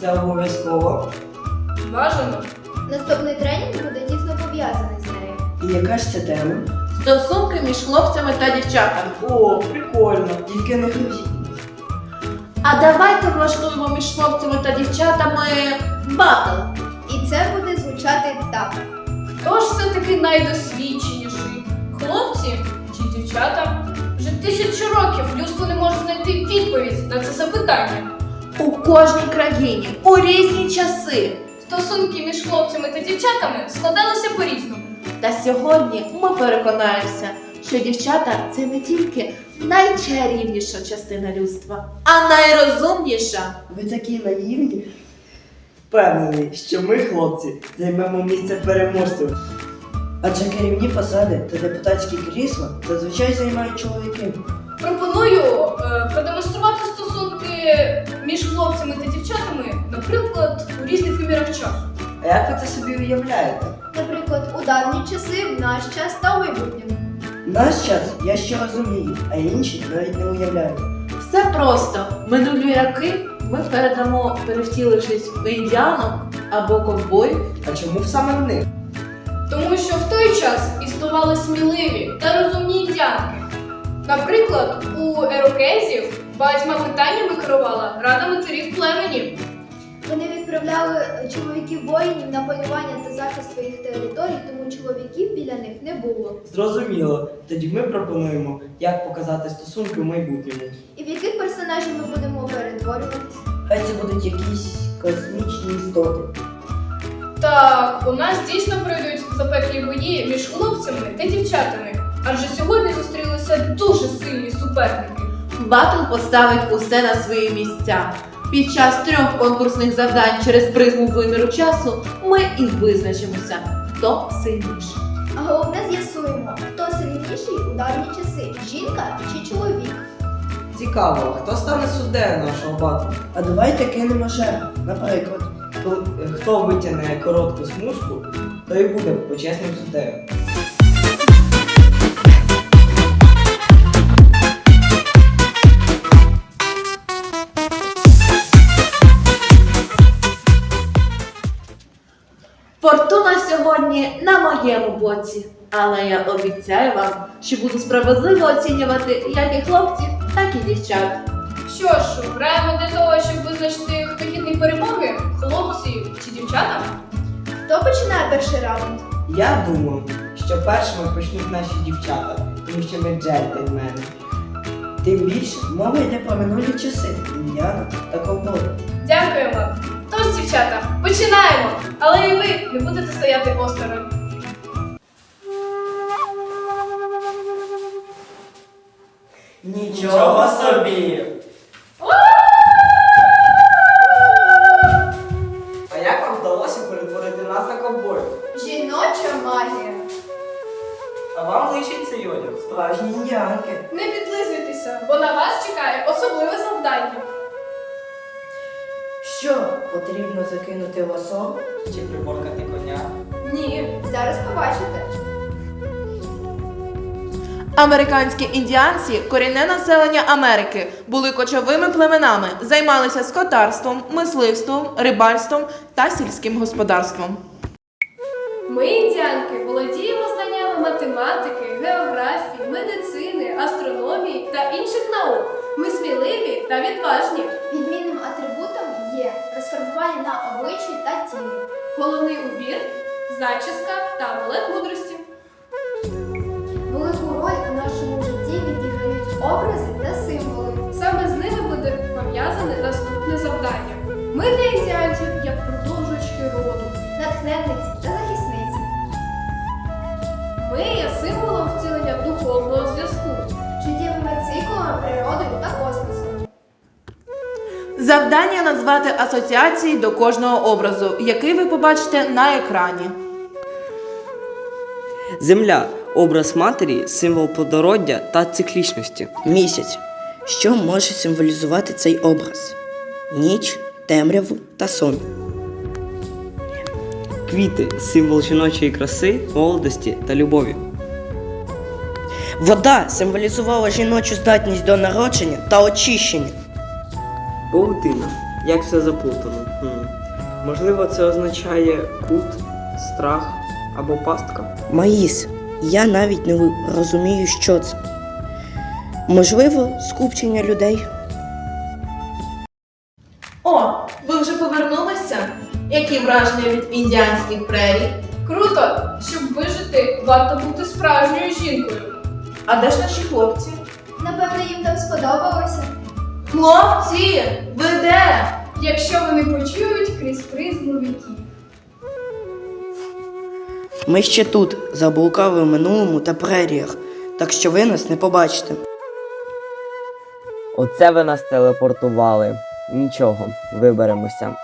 це обов'язково. Бажано. Наступний тренінг буде тісно пов'язаний з нею. І яка ж це тема? Стосунки між хлопцями та дівчатами. О, прикольно. Тільки не грузіть. А давайте влаштуємо між хлопцями та дівчатами батл. І це буде звучати так. Хто ж все-таки найдосвідченіший? Хлопці чи дівчата? Вже тисячу років людство не може знайти відповідь на це запитання. У кожній країні, у різні часи. Стосунки між хлопцями та дівчатами складалися по-різному. Та сьогодні ми переконаємося, що дівчата це не тільки найчарівніша частина людства, а найрозумніша. Ви такі наївні. Впевнений, що ми, хлопці, займемо місце переможців. Адже керівні посади та депутатські крісла зазвичай займають чоловіки. Пропоную е, продемонструвати стосунки між хлопцями та дівчатами, наприклад, у різних вимірах часу. А як ви це собі уявляєте? Наприклад, у давні часи, в наш час та у майбутньому. Наш час я ще розумію, а інші навіть не уявляють. Все просто. Минулі роки ми передамо, перевтілившись в індіанок або ковбоїв. А чому саме в них? Тому що в той час існували сміливі та розумні індіанки. Наприклад, у ерокезів багатьма питаннями відправляли чоловіків воїнів на полювання та захист своїх територій, тому чоловіків біля них не було. Зрозуміло. Тоді ми пропонуємо, як показати стосунки в майбутньому. І в яких персонажів ми будемо перетворюватись? Хай це будуть якісь космічні істоти. Так, у нас дійсно пройдуть запеклі бої між хлопцями та дівчатами. Адже сьогодні зустрілися дуже сильні суперники. Батл поставить усе на свої місця. Під час трьох конкурсних завдань через призму виміру часу ми і визначимося, хто сильніший. А головне з'ясуємо, хто сильніший у давні часи жінка чи чоловік. Цікаво, хто стане суддею нашого батлу? А давайте кинемо жертв. Наприклад, е, хто витягне коротку смужку, той буде почесним суддею. Сьогодні на моєму боці, але я обіцяю вам, що буду справедливо оцінювати як і хлопців, так і дівчат. Що ж, граємо для того, щоб визначити, хто гідний перемоги, хлопці чи дівчата? Хто починає перший раунд? Я думаю, що першими почнуть наші дівчата, тому що ми джентльмени. Тим більше мова йде про минулі часи, індіана та ковбоїв. Дякуємо. Тож, дівчата, починаємо! Але і ви не будете стояти осторонь. Нічого собі! Американські індіанці, корінне населення Америки, були кочовими племенами, займалися скотарством, мисливством, рибальством та сільським господарством. Ми, індіанки, володіємо знаннями математики, географії, медицини, астрономії та інших наук. Ми сміливі та відважні. Відмінним атрибутом є розфарбування на обличчі та тілі. Головний убір, зачіска та амулет мудрості. Завдання назвати асоціації до кожного образу, який ви побачите на екрані. Земля образ матері, символ плодороддя та циклічності. Місяць. Що може символізувати цей образ? Ніч, темряву та сон. Квіти символ жіночої краси, молодості та любові. Вода символізувала жіночу здатність до народження та очищення. Паутина. Як все заплутано. Хм. Можливо, це означає кут, страх або пастка. Маїс, я навіть не розумію, що це. Можливо, скупчення людей. О, ви вже повернулися? Які враження від індіанських прерій? Круто! Щоб вижити, варто бути справжньою жінкою. А де ж наші хлопці? Напевно, їм там сподобалося. Хлопці, ви де? Якщо вони почують крізь призму віків. Ми ще тут, заблукали в минулому та преріях, так що ви нас не побачите. Оце ви нас телепортували. Нічого, виберемося.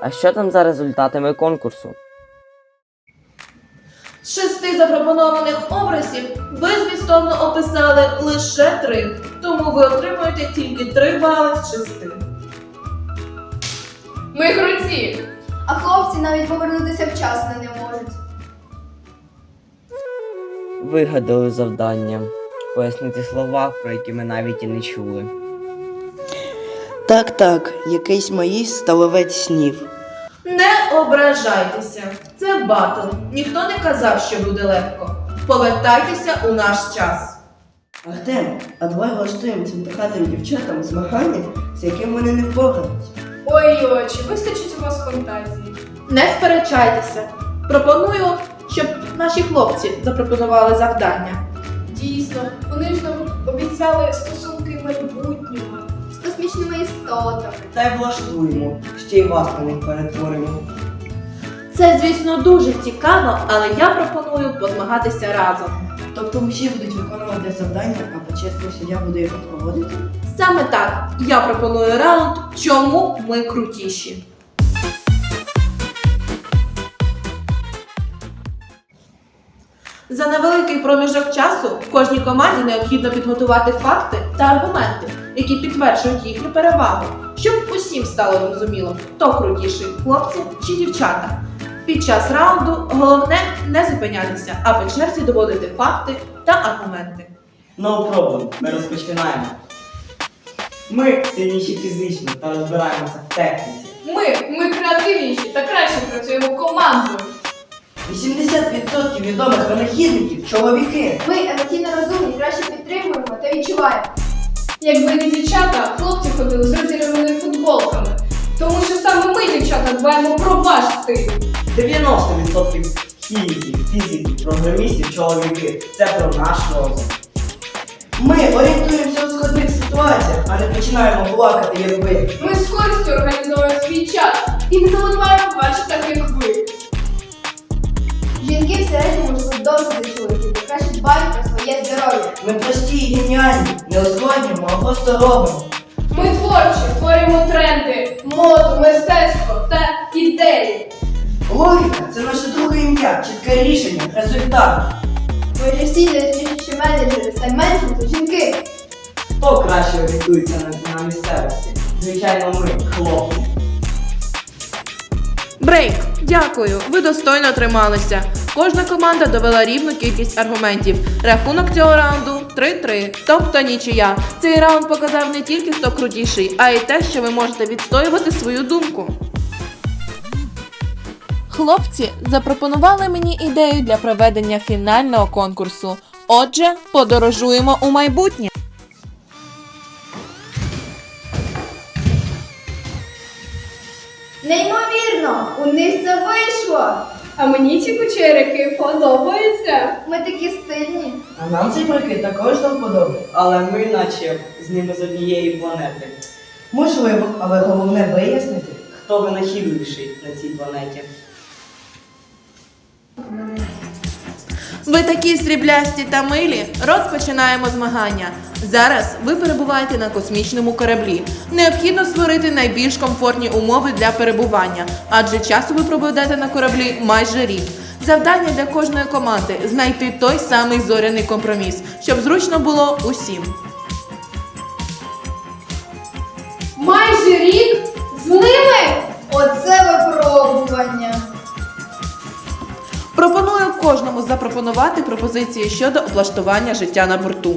А що там за результатами конкурсу? З шести запропонованих образів ви змістовно описали лише три, тому ви отримуєте тільки три бали з шести. Ми круті! А хлопці навіть повернутися вчасно не можуть. Вигадали завдання. Пояснити слова, про які ми навіть і не чули. Так, так, якийсь Маїс сталевець снів. Не ображайтеся, це батл. Ніхто не казав, що буде легко. Повертайтеся у наш час. Артем, а давай влаштуємо цим дихатим дівчатам змагання, з яким вони не впораються. Ой-ой, чи вистачить у вас фантазії? Не сперечайтеся. Пропоную, щоб наші хлопці запропонували завдання. Дійсно, вони ж нам обіцяли стосунки майбутнього. Космічними істотами. Та й влаштуємо, ще й вас на них перетворимо. Це, звісно, дуже цікаво, але я пропоную позмагатися разом. Тобто усі будуть виконувати завдання, а почесний суддя буде його проводити? Саме так я пропоную раунд Чому ми крутіші? За невеликий проміжок часу кожній команді необхідно підготувати факти та аргументи, які підтверджують їхню перевагу, щоб усім стало зрозуміло, хто крутіший хлопці чи дівчата. Під час раунду головне не зупинятися, а по черзі доводити факти та аргументи. No problem, ми розпочинаємо. Ми сильніші фізично та розбираємося в техніці. Ми, ми креативніші та краще працюємо командою. 80% відомих винахідників чоловіки. Ми емоційно розумні, краще підтримуємо та відчуваємо. Якби не дівчата, хлопці ходили з розірваними футболками. Тому що саме ми, дівчата, дбаємо про ваш стиль. 90% хіміків, фізиків, програмістів чоловіки. Це про наш розум. Ми орієнтуємося у складних ситуаціях, а не починаємо плакати, як ви. Ми з користю організовуємо свій час і не заливаємо ваші так, як ви. Жінки в середньому живуть довше за чоловіків, та краще дбають про своє здоров'я. Ми прості і геніальні, не ускладнюємо, а просто робимо. Ми творчі, створюємо тренди, моду, мистецтво та ідеї. Логіка це наше друге ім'я, чітке рішення, результат. Ми всі найуспішніші менеджери та менеджменту жінки. Хто краще орієнтується на, на місцевості? Звичайно, ми, хлопці. Брейк, дякую. Ви достойно трималися. Кожна команда довела рівну кількість аргументів. Рахунок цього раунду 3-3, тобто нічия. Цей раунд показав не тільки хто крутіший, а й те, що ви можете відстоювати свою думку. Хлопці запропонували мені ідею для проведення фінального конкурсу. Отже, подорожуємо у майбутнє. Неймовірно! У них це вийшло! А мені ці кучерики подобаються. Ми такі стильні. А нам ці прикид також до вподоби, але ми наче з ними з однієї планети. Можливо, але головне вияснити, хто винахідливіший на цій планеті. Ви такі сріблясті та милі. Розпочинаємо змагання. Зараз ви перебуваєте на космічному кораблі. Необхідно створити найбільш комфортні умови для перебування, адже часу ви проведете на кораблі майже рік. Завдання для кожної команди знайти той самий зоряний компроміс, щоб зручно було усім. Майже рік з ними. Оце випробування. Пропоную кожному запропонувати пропозиції щодо облаштування життя на борту.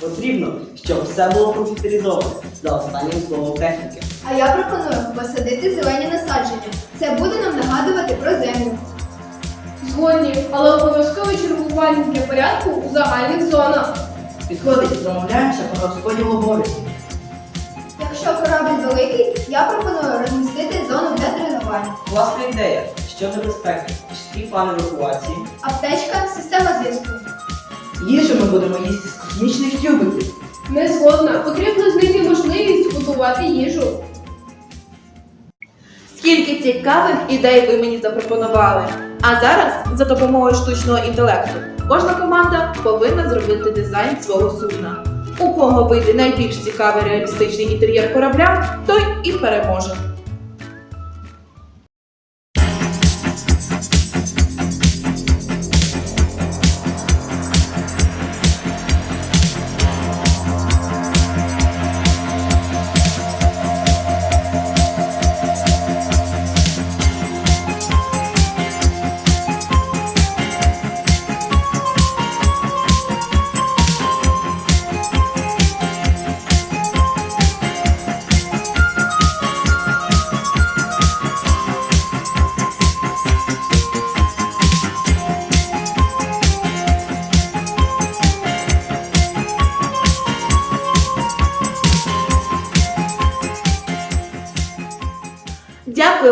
Потрібно, щоб все було комп'ютеризовано за останнім словом техніки. А я пропоную посадити зелені насадження. Це буде нам нагадувати про землю. Згодні, але обов'язкове чергування для порядку у загальних зонах. Підходить, домовляємося про розподіл обов'язків. Якщо корабль великий, я пропоную розмістити зону для тренувань. Власна ідея щодо безпеки, чіткий план евакуації. Аптечка, система зв'язку. Їжу ми будемо їсти з космічних тюбиків. Не згодна, потрібно знайти можливість готувати їжу. Скільки цікавих ідей ви мені запропонували. А зараз, за допомогою штучного інтелекту, кожна команда повинна зробити дизайн свого судна. У кого вийде найбільш цікавий реалістичний інтер'єр корабля, той і переможе.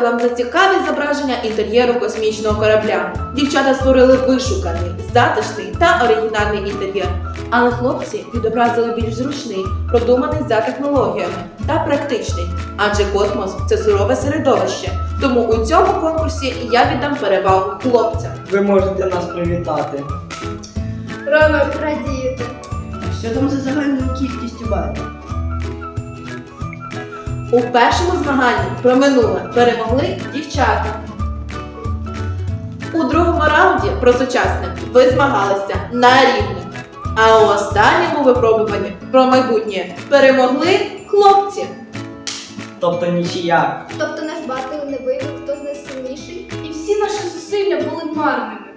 Вам за цікаві зображення інтер'єру космічного корабля. Дівчата створили вишуканий, затишний та оригінальний інтер'єр. Але хлопці відобразили більш зручний, продуманий за технологіями та практичний. Адже космос це сурове середовище. Тому у цьому конкурсі я віддам перевагу хлопцям. Ви можете нас привітати. Рано Радієте. Що там за загальною кількістю балів? У першому змаганні про минуле перемогли дівчата. У другому раунді про сучасне ви змагалися на рівні. А у останньому випробуванні про майбутнє перемогли хлопці. Тобто нічия. Тобто наш батл не виявив, хто з нас сильніший? і всі наші зусилля були марними.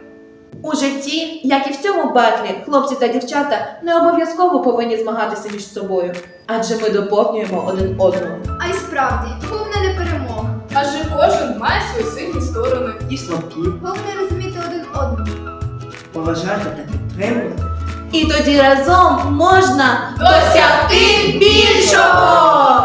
У житті, як і в цьому батлі, хлопці та дівчата не обов'язково повинні змагатися між собою, адже ми доповнюємо один одного. А й справді, головне не перемога. Адже кожен має свої сильні сторони. І слабкі, Головне розуміти один одного. поважати та підтримувати. І тоді разом можна Досягти більшого!